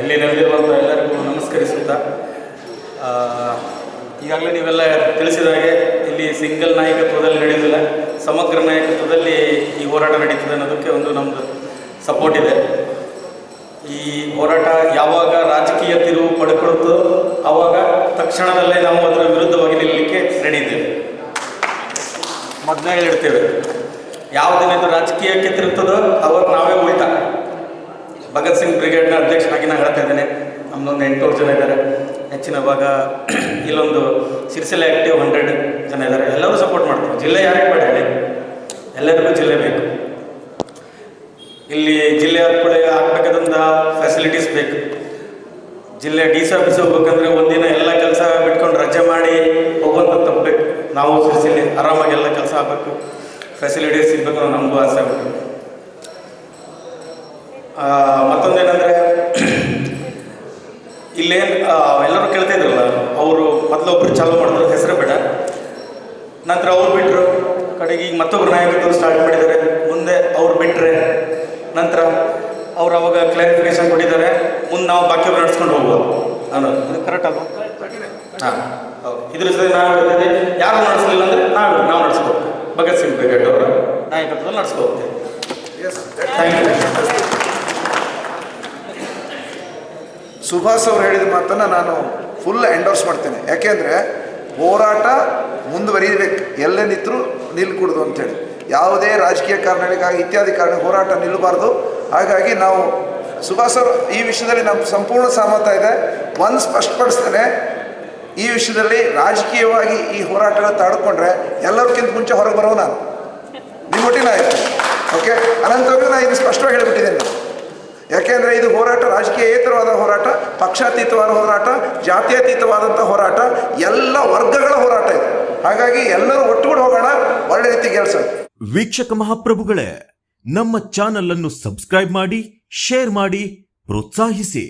ಇಲ್ಲಿ ನೆರೆದಿರುವಂಥ ಎಲ್ಲರಿಗೂ ನಮಸ್ಕರಿಸುತ್ತಾ ಈಗಾಗಲೇ ನೀವೆಲ್ಲ ತಿಳಿಸಿದ ಹಾಗೆ ಇಲ್ಲಿ ಸಿಂಗಲ್ ನಾಯಕತ್ವದಲ್ಲಿ ನಡೆಯುವುದಿಲ್ಲ, ಸಮಗ್ರ ನಾಯಕತ್ವದಲ್ಲಿ ಈ ಹೋರಾಟ ನಡೀತದೆ ಅನ್ನೋದಕ್ಕೆ ಒಂದು ನಮ್ಮದು ಸಪೋರ್ಟ್ ಇದೆ. ಈ ಹೋರಾಟ ಯಾವಾಗ ರಾಜಕೀಯ ತಿರುವು ಪಡ್ಕೊಳ್ತೋ ಆವಾಗ ತಕ್ಷಣದಲ್ಲೇ ನಾವು ಅದರ ವಿರುದ್ಧವಾಗಿ ನಿಲ್ಲಲಿಕ್ಕೆ ರೆಡಿ ಇದ್ದೇವೆ. ಮೊದಲೇ ಹೇಳಿರ್ತೇವೆ ಯಾವ ದಿನ ರಾಜಕೀಯಕ್ಕೆ ತಿರುತ್ತದೋ ಅವಾಗ ನಾವೇ ಉಲ್ಟಾ. ಭಗತ್ ಸಿಂಗ್ ಬ್ರಿಗೇಡ್ನ ಅಧ್ಯಕ್ಷನಾಗಿ ನಾನು ಹೇಳ್ತಾ ಇದ್ದೇನೆ. ನಮ್ಮದೊಂದು ಎಂಟುನೂರು ಜನ ಇದ್ದಾರೆ. ಹೆಚ್ಚಿನ ಭಾಗ ಇಲ್ಲೊಂದು ಸಿರಿಸಿಲೆ ಆ್ಯಕ್ಟಿವ್ ಹಂಡ್ರೆಡ್ ಜನ ಇದ್ದಾರೆ. ಎಲ್ಲರೂ ಸಪೋರ್ಟ್ ಮಾಡ್ತಾರೆ. ಜಿಲ್ಲೆ ಯಾರಿಗೆ ಬೇಡ ಹೇಳಿ. ಎಲ್ಲರಿಗೂ ಜಿಲ್ಲೆ ಬೇಕು. ಇಲ್ಲಿ ಜಿಲ್ಲೆ ಕೂಡ ಆಗ್ಬೇಕಾದಂಥ ಫೆಸಿಲಿಟೀಸ್ ಬೇಕು. ಜಿಲ್ಲೆ ಡಿ ಸಿ ಆಫೀಸ್ ಹೋಗ್ಬೇಕಂದ್ರೆ ಒಂದಿನ ಎಲ್ಲ ಕೆಲಸ ಬಿಟ್ಕೊಂಡು ರಜೆ ಮಾಡಿ ಹೋಗುವಂಥ ತಪ್ಪಬೇಕು ನಾವು ಸಿರಿಸಿಲಿ ಆರಾಮಾಗಿ ಎಲ್ಲ ಕೆಲಸ ಆಗಬೇಕು. ಫೆಸಿಲಿಟೀಸ್ ಇರಬೇಕು ನಮಗೂ ಆಸೆ. ಬೇಕು ಆ, ಮತ್ತೊಂದೇನೆಂದರೆ ಇಲ್ಲೇನು ಎಲ್ಲರೂ ಕೇಳ್ತಾ ಇದ್ರಲ್ಲ ಅವರು ಮೊದಲೊಬ್ರು ಚಾಲೂ ಮಾಡಿದ್ರು ಹೆಸರು ಬೇಡ ನಂತರ ಅವ್ರು ಬಿಟ್ಟರು ಕಡೆಗೆ ಈಗ ಮತ್ತೊಬ್ರು ನಾಯಕತ್ವ ಸ್ಟಾರ್ಟ್ ಮಾಡಿದ್ದಾರೆ. ಮುಂದೆ ಅವ್ರು ಬಿಟ್ಟರೆ ನಂತರ ಅವ್ರು ಅವಾಗ ಕ್ಲಾರಿಫಿಕೇಶನ್ ಕೊಟ್ಟಿದ್ದಾರೆ. ಮುಂದೆ ನಾವು ಬಾಕಿಯೊಬ್ರು ನಡ್ಸ್ಕೊಂಡು ಹೋಗ್ಬೋದು ಅನ್ನೋದು ಇದು ಕರೆಕ್ಟ್ ಅಲ್ವಾ? ಹಾಂ ಹೌದು. ಇದ್ರ ಜೊತೆ ನಾವು ಹೇಳ್ತೇವೆ ಯಾರು ನಡೆಸಲಿಲ್ಲ ಅಂದರೆ ನಾವು ನಾವು ನಡೆಸ್ಕೋಬೇಕು ಭಗತ್ ಸಿಂಗ್ ಬ್ರಿಗೇಡ್ ಅವರ ನಾಯಕತ್ವದಲ್ಲಿ ನಡೆಸ್ಕೋಬೇಕು ಥ್ಯಾಂಕ್ ಯು ಸುಭಾಷ್ ಅವರು ಹೇಳಿದ ಮಾತನ್ನು ನಾನು ಫುಲ್ ಎಂಡೋರ್ಸ್ ಮಾಡ್ತೇನೆ. ಯಾಕೆಂದರೆ ಹೋರಾಟ ಮುಂದುವರಿಬೇಕು. ಎಲ್ಲೇ ನಿಂತರೂ ನಿಲ್ಕೂಡ್ದು ಅಂತೇಳಿ ಯಾವುದೇ ರಾಜಕೀಯ ಕಾರಣಗಳಿಗಾಗಿ ಇತ್ಯಾದಿ ಕಾರಣ ಹೋರಾಟ ನಿಲ್ಲಬಾರ್ದು ಹಾಗಾಗಿ ನಾವು ಸುಭಾಷ್ ಅವರು ಈ ವಿಷಯದಲ್ಲಿ ನಮ್ಮ ಸಂಪೂರ್ಣ ಸಹಮತ ಇದೆ. ಒಂದು ಸ್ಪಷ್ಟಪಡಿಸ್ತೇನೆ, ಈ ವಿಷಯದಲ್ಲಿ ರಾಜಕೀಯವಾಗಿ ಈ ಹೋರಾಟನ ತಾಡ್ಕೊಂಡ್ರೆ ಎಲ್ಲರಿಗಿಂತ ಮುಂಚೆ ಹೊರಗೆ ಬರೋ ನಾನು. ನಿಮ್ಮೊಟ್ಟಿನ ಆಯಿತು. ಓಕೆ ಅನಂತವಾಗಿ ನಾನು ಇದು ಸ್ಪಷ್ಟವಾಗಿ ಹೇಳಿಬಿಟ್ಟಿದ್ದೇನೆ. ಯಾಕೆಂದರೆ ಇದು ಹೋರಾಟ, ರಾಜಕೀಯೇತರವಾದ ಹೋರಾಟ, ಪಕ್ಷಾತೀತವಾದ ಹೋರಾಟ ಜಾತ್ಯತೀತವಾದಂಥ ಹೋರಾಟ, ಎಲ್ಲ ವರ್ಗಗಳ ಹೋರಾಟ ಇದು. ಹಾಗಾಗಿ ಎಲ್ಲರೂ ಒಟ್ಟುಗೂಡಿ ಹೋಗೋಣ, ಒಳ್ಳೆ ರೀತಿ ಕೆಲಸ ವೀಕ್ಷಕ ಮಹಾಪ್ರಭುಗಳೇ, ನಮ್ಮ ಚಾನಲ್ ಅನ್ನು ಸಬ್ಸ್ಕ್ರೈಬ್ ಮಾಡಿ, ಶೇರ್ ಮಾಡಿ, ಪ್ರೋತ್ಸಾಹಿಸಿ.